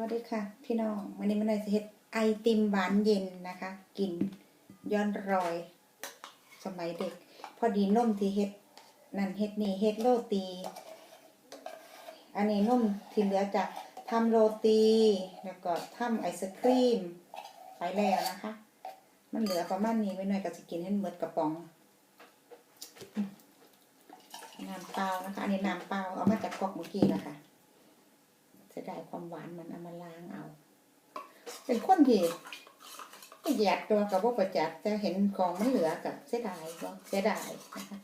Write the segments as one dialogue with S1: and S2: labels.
S1: วัสดีค่ะ พี่น้องวันนี้มันเลยจะเฮ็ดไอติมหวานเย็นนะคะ กินย้อนรอย สมัยเด็ก พอดีนมที่เฮ็ดนั่นเฮ็ดนี่เฮ็ดโรตี อันนี้นมที่เหลือจากทำโรตี แล้วก็ทำไอศครีมไปแล้วนะคะ มันเหลือประมาณนี้ไว้หน่อยก็จะกินให้หมดกระป๋องน้ำเปล่านะคะ อันนี้น้ำเปล่าเอามาจากกอกเมื่อกี้นะคะ ดายความหวานมันเอามาล้างเอา เป็นคนที่ประหยัดตัวกับว่าประหยัดแต่เห็นของมันเหลือกับเสียดายก็เสียดายนะคะ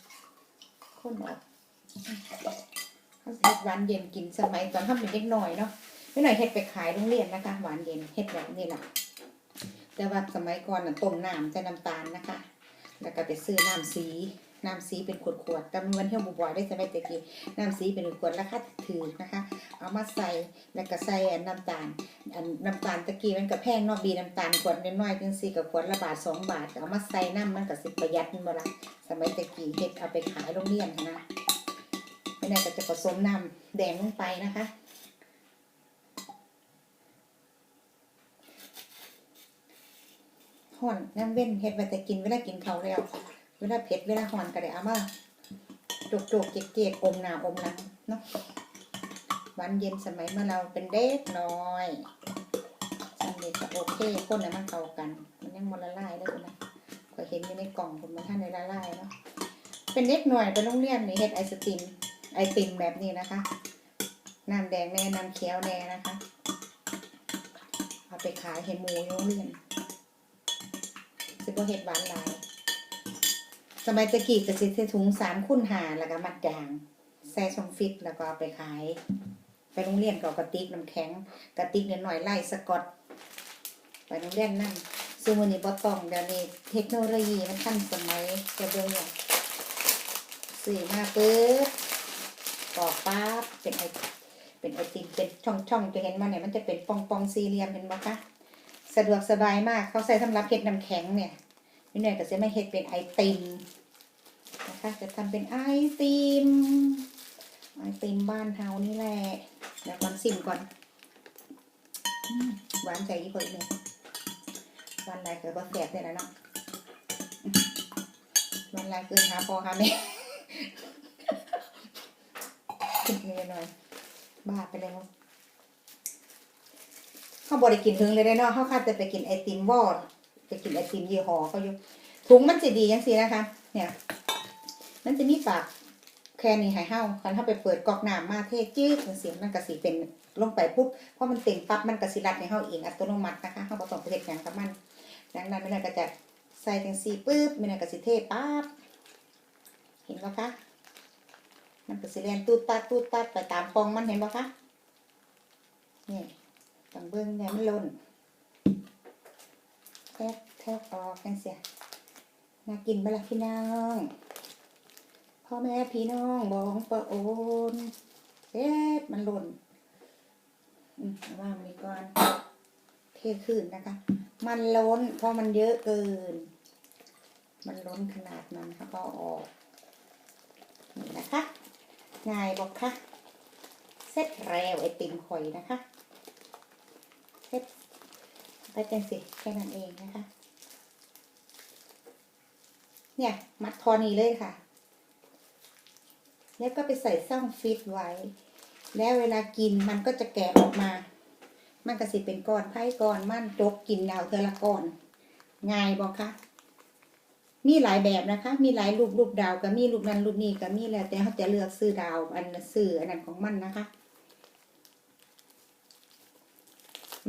S1: คนออกเขาเฮ็ดหวานเย็นกินสมัยตอนทำเป็นเด็กน้อยเนาะไม่หน่อยเฮ็ดไปขายโรงเรียนนะคะ หวานเย็นเฮ็ดแบบนี้แหละแต่ว่าสมัยก่อนน่ะต้มน้ำใส่น้ำตาลนะคะ แล้วก็ไปซื้อน้ำสี น้ำสีเป็นขวดๆแต่มันเที่ยวบ่อยๆได้สมัยตะกี้น้ำสีเป็นขวดราคาถือนะคะ เอามาใส่แล้วก็ใส่น้ำตาลอันน้ำตาลตะกี้มันก็แพงนาะบีน้ำตาลขวดน้อยๆจังซี่กับขวดละบาทสองบาทเอามาใส่น้ำมันก็สิประหยัดมันบ่ละสมัยตะกี้เฮ็ดเอาไปขายโรงเรียนนะไม่น่าก็จะผสมน้ำแดงลงไปนะคะห่อนน้ำเว้นเฮ็ดไว้แต่กินเวลากินเขาแล้ว เวลาเผ็ดเวลาหอนก็ได้เอามาจุกๆเก๊กๆอมหนาอมหลังเนาะวันเย็นสมัยเมื่อเราเป็นเด็กน้อยสันเด็กก็โอเคคนน่ะมันเข้ากัน มันยังมันละลายเลยนะก็เห็นอยู่ในกล่องผมมันท่านในละลายเนาะเป็นเด็กหน่อยไปโรงเรียนนี่เฮ็ดไอศติมไอติมแบบนี้นะคะน้ำแดงแน่น้ำเขียวแน่นะคะเอาไปขายให้หมูโรงเรียนสิบเฮ็ดหวานหลาย สมัยตะกี้ก็สิใส่ถุงสามคูณหาแล้วก็มัดยาง ใส่ช่องฟิตแล้วก็เอาไปขาย ไปโรงเรียนก็กระติกน้ำแข็งกระติกนิดหน่อยไล่สกอตไปโรงเรียนนั่นซึ่งวันนี้บ่ต้องเดี๋ยวนี้เทคโนโลยีมันทันสมัยจะเบิ่งอย่างสื่อมาปึ๊บกรอกปั๊บเป็นไอเป็นไอติมเป็นช่องช่องจะเห็นมาเนี่ยมันจะเป็นปองปองสี่เหลี่ยมเห็นบ่คะสะดวกสบายมากเขาใส่สำหรับเฮ็ดน้ำแข็งเนี่ย นี่หน่อยก็จะไม่เฮ็ดเป็นไอติมนะคะ จะทำเป็นไอติม ไอติมบ้านเฮานี่แหละเดี๋ยวก่อนซิมก่อนหวานใจยี่ห้อเนี่ยวันไรเกิดบ่แสบเนี่ยนะเนาะวันไรเกินหาพอหาแม่กินเงินหน่อย บ้าไปแล้วเขาบริกินถึงเลยได้เนาะเขาคาดจะไปกินไอติมวอด ไปกินไอติมยี่ห้อเขาอยู่ถุงมันจะดียังสินะคะ เนี่ย มันจะมีปากแค่นี้ให้เฮาคันถ้าไปเปิดกอกน้ำมาเทจืดเสียงมันก็สิเป็นลงไปปุ๊บเพราะมันเต็มปั๊บมันก็สิรัดในเฮาเองอัตโนมัตินะคะเฮาบ่ต้องไปเฮ็ดหยังกับมันดังนั้นไม่ได้ก็จะใส่จังซี่ปึ๊บไม่ได้ก็สิเทปั๊บเห็นบ่คะมันก็สิเรียนตูดตัดตูดตัดไปตามปองมันเห็นบ่คะนี่ต้องเบิ่งเนี่ยมันหล่น บแทบออกจังเสียน่ากินบ่ล่ะพี่น้องพ่อแม่พี่น้องบองประโอนเอ๊ะมันหล่นอืมเอาว่างนี้ก่อนเทขึ้นนะคะ มันล้นเพราะมันเยอะเกิน มันล้นขนาดนั้นค่ะก็ออกนี่นะคะง่ายบอกค่ะเสร็จแล้วไอติมข่อยนะคะ ไปจังสิแค่นั้นเองนะคะ เนี่ย มัดทอนี้เลยค่ะ แล้วก็ไปใส่ซ่องฟิตไว้ แล้วเวลากินมันก็จะแกะออกมา มันก็สิเป็นก้อนไผ่ก้อนมันจกกินเอาเทอละก้อน ง่ายบอกคะมีหลายแบบนะคะ มีหลายรูปรูปดาวก็มีรูปนั้นรูปนี้ก็มีแล้วแต่เขาจะเลือกซื้อดาวอันซื้ออันนั้นของมันนะคะ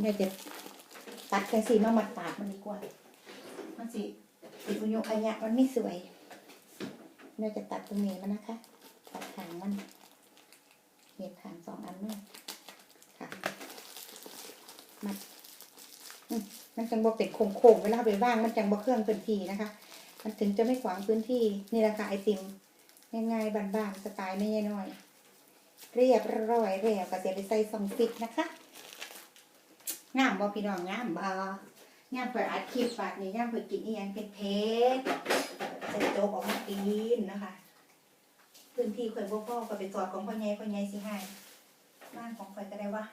S1: เนี่ยจะ ตัดกันสีมามัดปากมันดีกว่า มันสิสิบุโยอันเนี้มันไม่สวยเนี่ยจะตัดตรงนี้มันนะคะตัดหางมันเห็ดหางสองอันมันค่ะ มัดมันจังบ่เป็นโค้งๆเวลาไปว่างมันจังบ่เครื่องพื้นที่นะคะ มันถึงจะไม่ขวางพื้นที่นี่แหละค่ะไอติมง่ายๆบานๆสไตล์ไม่ใช่น้อย เรียบร้อยแล้วก็จะไปใส่ซองฟิตนะคะ งามบ่พี่น้องงามบ่งามเปิดอัดคลิปฝากนี่งามเปิดกินอีหยังเป็นเพชรจะโจกออกมากินนะคะ พื้นที่ข่อยบ่พอก็ไปจอดของพ่อใหญ่พ่อใหญ่สิให้บ้านของข่อยก็ได้วะ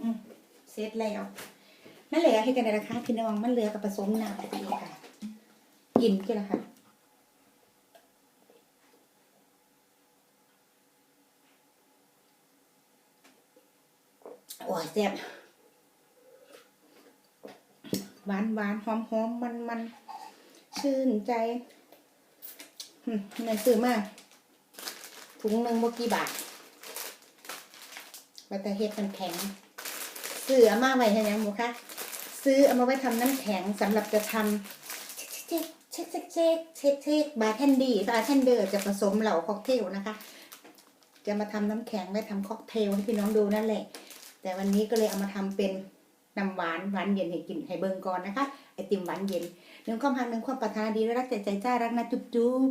S1: อืมร็จแล้วมันเหลือให้กันในราคาพี่น้องมันเหลือกับผสมน้ำไปอีค่ะ กินกันละค่ะโอ้ยแซ่บ หวานหวานหอมหอมมันมันชื่นใจอืมเงินซื้อมากถุงหนึ่งบกี่บาทมาแต่เฮ็ดมันแข็ง ซื้ออามาไว้ให้ยังบุคะซื้อเอามาไว้ทำน้ำแข็งสำหรับจะทำเช็คเช็คเช็คเช็คเช็คเช็คบาร์เทนดี้บาร์เทนเดอร์จะผสมเหล่าค็อกเทลนะคะ จะมาทำน้ำแข็งไว้ทำค็อกเทลให้พี่น้องดูนั่นแหละ แต่วันนี้ก็เลยเอามาทำเป็น น้ำหวานหวานเย็นให้กินให้เบิ่งก่อนนะคะไอติมหวานเย็นหนึ่งความหักหนึ่งความปรารถนาดีและรักใจใจจ้ารักนะจุ๊บจุ๊บ